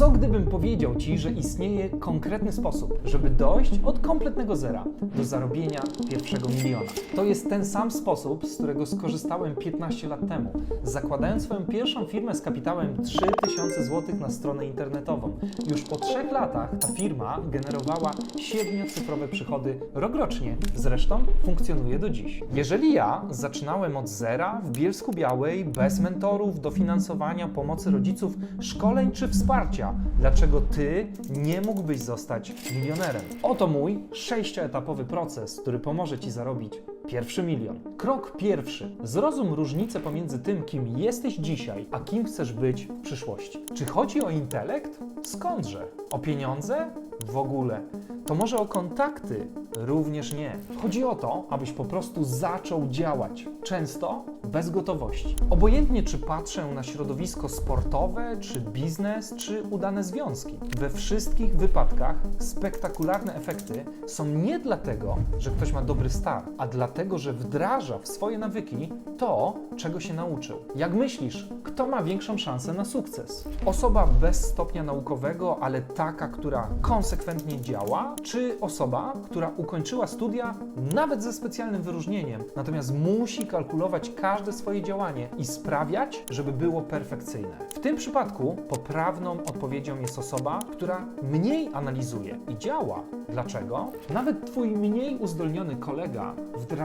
Co gdybym powiedział Ci, że istnieje konkretny sposób, żeby dojść od kompletnego zera do zarobienia pierwszego miliona? To jest ten sam sposób, z którego skorzystałem 15 lat temu, zakładając swoją pierwszą firmę z kapitałem 3000 zł na stronę internetową. Już po trzech latach ta firma generowała siedmiocyfrowe przychody rokrocznie, zresztą funkcjonuje do dziś. Jeżeli ja zaczynałem od zera w Bielsku Białej, bez mentorów, dofinansowania, pomocy rodziców, szkoleń czy wsparcia, dlaczego ty nie mógłbyś zostać milionerem? Oto mój sześcioetapowy proces, który pomoże ci zarobić pierwszy milion. Krok pierwszy. Zrozum różnicę pomiędzy tym, kim jesteś dzisiaj, a kim chcesz być w przyszłości. Czy chodzi o intelekt? Skądże? O pieniądze? W ogóle. To może o kontakty? Również nie. Chodzi o to, abyś po prostu zaczął działać. Często bez gotowości. Obojętnie, czy patrzę na środowisko sportowe, czy biznes, czy udane związki. We wszystkich wypadkach spektakularne efekty są nie dlatego, że ktoś ma dobry start, a dlatego, że wdraża w swoje nawyki to, czego się nauczył. Jak myślisz, kto ma większą szansę na sukces? Osoba bez stopnia naukowego, ale taka, która konsekwentnie działa, czy osoba, która ukończyła studia nawet ze specjalnym wyróżnieniem, natomiast musi kalkulować każde swoje działanie i sprawiać, żeby było perfekcyjne. W tym przypadku poprawną odpowiedzią jest osoba, która mniej analizuje i działa. Dlaczego? Nawet Twój mniej uzdolniony kolega,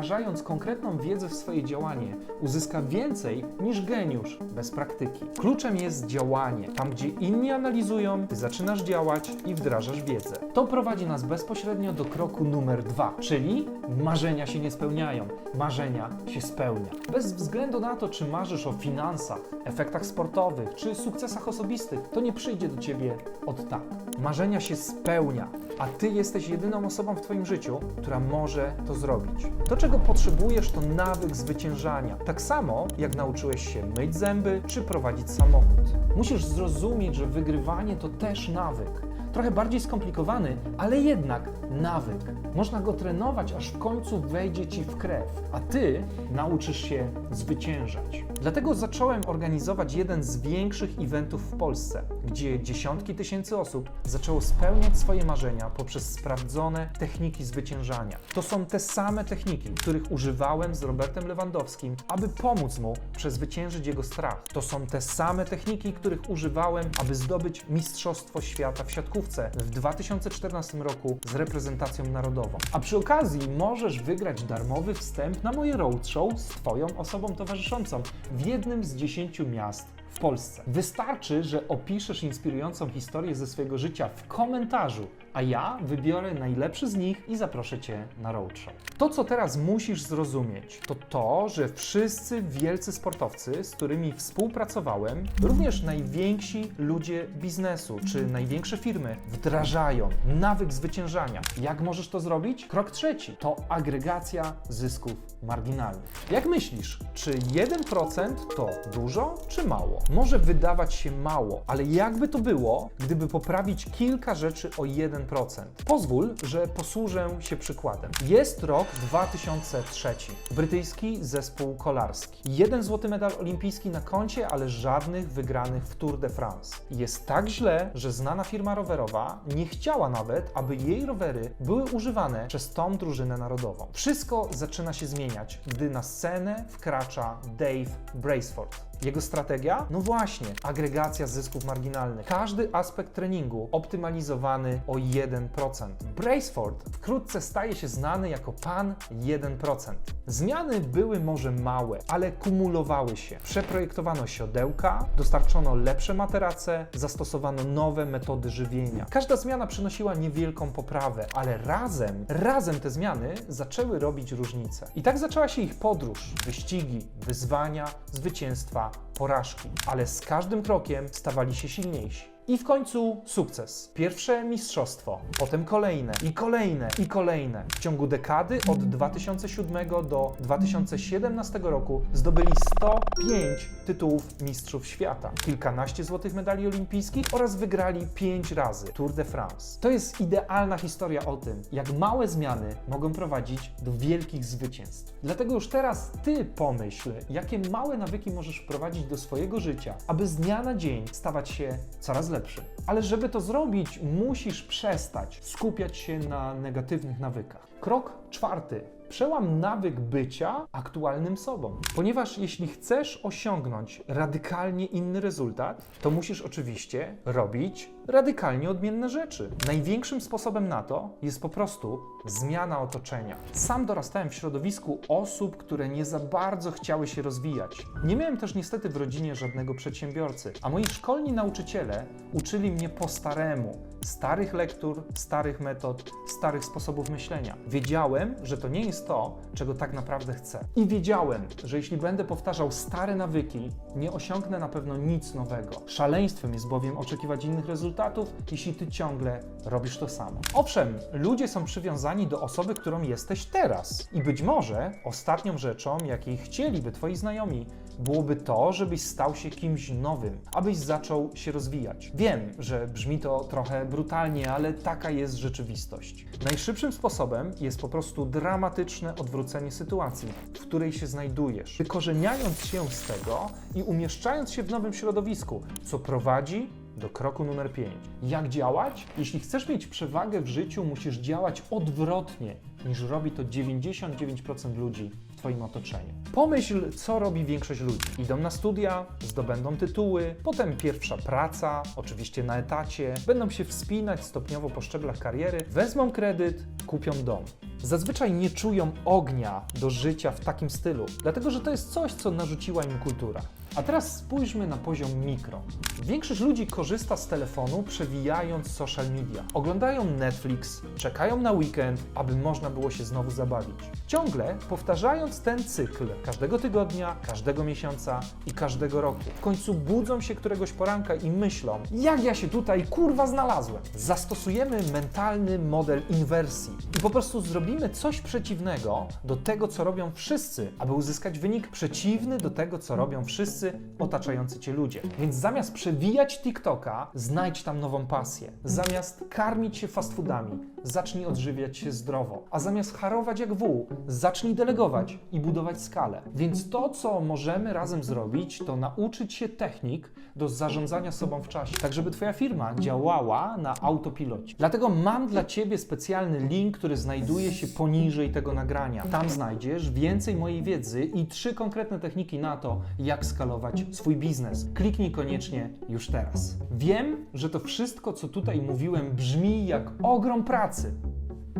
wdrażając konkretną wiedzę w swoje działanie, uzyska więcej niż geniusz bez praktyki. Kluczem jest działanie. Tam, gdzie inni analizują, Ty zaczynasz działać i wdrażasz wiedzę. To prowadzi nas bezpośrednio do kroku numer dwa, czyli marzenia się nie spełniają, marzenia się spełnia. Bez względu na to, czy marzysz o finansach, efektach sportowych, czy sukcesach osobistych, to nie przyjdzie do Ciebie od tak. Marzenia się spełnia, a Ty jesteś jedyną osobą w Twoim życiu, która może to zrobić. To, czego potrzebujesz, to nawyk zwyciężania. Tak samo, jak nauczyłeś się myć zęby, czy prowadzić samochód. Musisz zrozumieć, że wygrywanie to też nawyk. Trochę bardziej skomplikowany, ale jednak nawyk. Można go trenować, aż w końcu wejdzie ci w krew, a ty nauczysz się zwyciężać. Dlatego zacząłem organizować jeden z większych eventów w Polsce, gdzie dziesiątki tysięcy osób zaczęło spełniać swoje marzenia poprzez sprawdzone techniki zwyciężania. To są te same techniki, których używałem z Robertem Lewandowskim, aby pomóc mu przezwyciężyć jego strach. To są te same techniki, których używałem, aby zdobyć Mistrzostwo Świata w siatkówce w 2014 roku z reprezentacją narodową. A przy okazji możesz wygrać darmowy wstęp na moje roadshow z Twoją osobą towarzyszącą w jednym z 10 miast Polsce. Wystarczy, że opiszesz inspirującą historię ze swojego życia w komentarzu, a ja wybiorę najlepszy z nich i zaproszę Cię na roadshow. To, co teraz musisz zrozumieć, to to, że wszyscy wielcy sportowcy, z którymi współpracowałem, również najwięksi ludzie biznesu czy największe firmy, wdrażają nawyk zwyciężania. Jak możesz to zrobić? Krok trzeci to agregacja zysków marginalnych. Jak myślisz, czy 1% to dużo czy mało? Może wydawać się mało, ale jakby to było, gdyby poprawić kilka rzeczy o 1%? Pozwól, że posłużę się przykładem. Jest rok 2003. Brytyjski zespół kolarski. Jeden złoty medal olimpijski na koncie, ale żadnych wygranych w Tour de France. Jest tak źle, że znana firma rowerowa nie chciała nawet, aby jej rowery były używane przez tą drużynę narodową. Wszystko zaczyna się zmieniać, gdy na scenę wkracza Dave Braceford. Jego strategia? No właśnie, agregacja zysków marginalnych. Każdy aspekt treningu optymalizowany o 1%. Braceford wkrótce staje się znany jako pan 1%. Zmiany były może małe, ale kumulowały się. Przeprojektowano siodełka, dostarczono lepsze materace, zastosowano nowe metody żywienia. Każda zmiana przynosiła niewielką poprawę, ale razem, razem te zmiany zaczęły robić różnicę. I tak zaczęła się ich podróż, wyścigi, wyzwania, zwycięstwa, porażki, ale z każdym krokiem stawali się silniejsi. I w końcu sukces. Pierwsze mistrzostwo, potem kolejne i kolejne i kolejne. W ciągu dekady od 2007 do 2017 roku zdobyli 105 tytułów mistrzów świata, kilkanaście złotych medali olimpijskich oraz wygrali 5 razy Tour de France. To jest idealna historia o tym, jak małe zmiany mogą prowadzić do wielkich zwycięstw. Dlatego już teraz ty pomyśl, jakie małe nawyki możesz wprowadzić do swojego życia, aby z dnia na dzień stawać się coraz lepszy lepszy. Ale żeby to zrobić, musisz przestać skupiać się na negatywnych nawykach. Krok czwarty. Przełam nawyk bycia aktualnym sobą. Ponieważ jeśli chcesz osiągnąć radykalnie inny rezultat, to musisz oczywiście robić radykalnie odmienne rzeczy. Największym sposobem na to jest po prostu zmiana otoczenia. Sam dorastałem w środowisku osób, które nie za bardzo chciały się rozwijać. Nie miałem też niestety w rodzinie żadnego przedsiębiorcy, a moi szkolni nauczyciele uczyli mnie po staremu, starych lektur, starych metod, starych sposobów myślenia. Wiedziałem, że to nie jest to, czego tak naprawdę chcę. I wiedziałem, że jeśli będę powtarzał stare nawyki, nie osiągnę na pewno nic nowego. Szaleństwem jest bowiem oczekiwać innych rezultatów, jeśli ty ciągle robisz to samo. Owszem, ludzie są przywiązani do osoby, którą jesteś teraz. I być może ostatnią rzeczą, jakiej chcieliby twoi znajomi, byłoby to, żebyś stał się kimś nowym, abyś zaczął się rozwijać. Wiem, że brzmi to trochę brutalnie, ale taka jest rzeczywistość. Najszybszym sposobem jest po prostu dramatyczne odwrócenie sytuacji, w której się znajdujesz, wykorzeniając się z tego i umieszczając się w nowym środowisku, co prowadzi do kroku numer 5. Jak działać? Jeśli chcesz mieć przewagę w życiu, musisz działać odwrotnie niż robi to 99% ludzi w Twoim otoczeniu. Pomyśl, co robi większość ludzi. Idą na studia, zdobędą tytuły, potem pierwsza praca, oczywiście na etacie, będą się wspinać stopniowo po szczeblach kariery, wezmą kredyt, kupią dom. Zazwyczaj nie czują ognia do życia w takim stylu, dlatego że to jest coś, co narzuciła im kultura. A teraz spójrzmy na poziom mikro. Większość ludzi korzysta z telefonu, przewijając social media. Oglądają Netflix, czekają na weekend, aby można było się znowu zabawić. Ciągle powtarzając ten cykl każdego tygodnia, każdego miesiąca i każdego roku. W końcu budzą się któregoś poranka i myślą, jak ja się tutaj kurwa znalazłem. Zastosujemy mentalny model inwersji i po prostu zrobimy coś przeciwnego do tego, co robią wszyscy, aby uzyskać wynik przeciwny do tego, co robią wszyscy otaczający cię ludzie. Więc zamiast przewijać TikToka, znajdź tam nową pasję. Zamiast karmić się fast foodami, zacznij odżywiać się zdrowo. A zamiast harować jak wół, zacznij delegować i budować skalę. Więc to, co możemy razem zrobić, to nauczyć się technik do zarządzania sobą w czasie, tak żeby Twoja firma działała na autopilocie. Dlatego mam dla Ciebie specjalny link, który znajduje się poniżej tego nagrania. Tam znajdziesz więcej mojej wiedzy i trzy konkretne techniki na to, jak skalować swój biznes. Kliknij koniecznie już teraz. Wiem, że to wszystko, co tutaj mówiłem, brzmi jak ogrom pracy.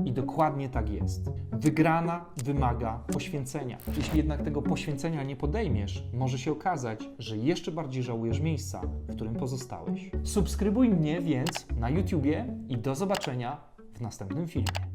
I dokładnie tak jest. Wygrana wymaga poświęcenia. Jeśli jednak tego poświęcenia nie podejmiesz, może się okazać, że jeszcze bardziej żałujesz miejsca, w którym pozostałeś. Subskrybuj mnie więc na YouTubie i do zobaczenia w następnym filmie.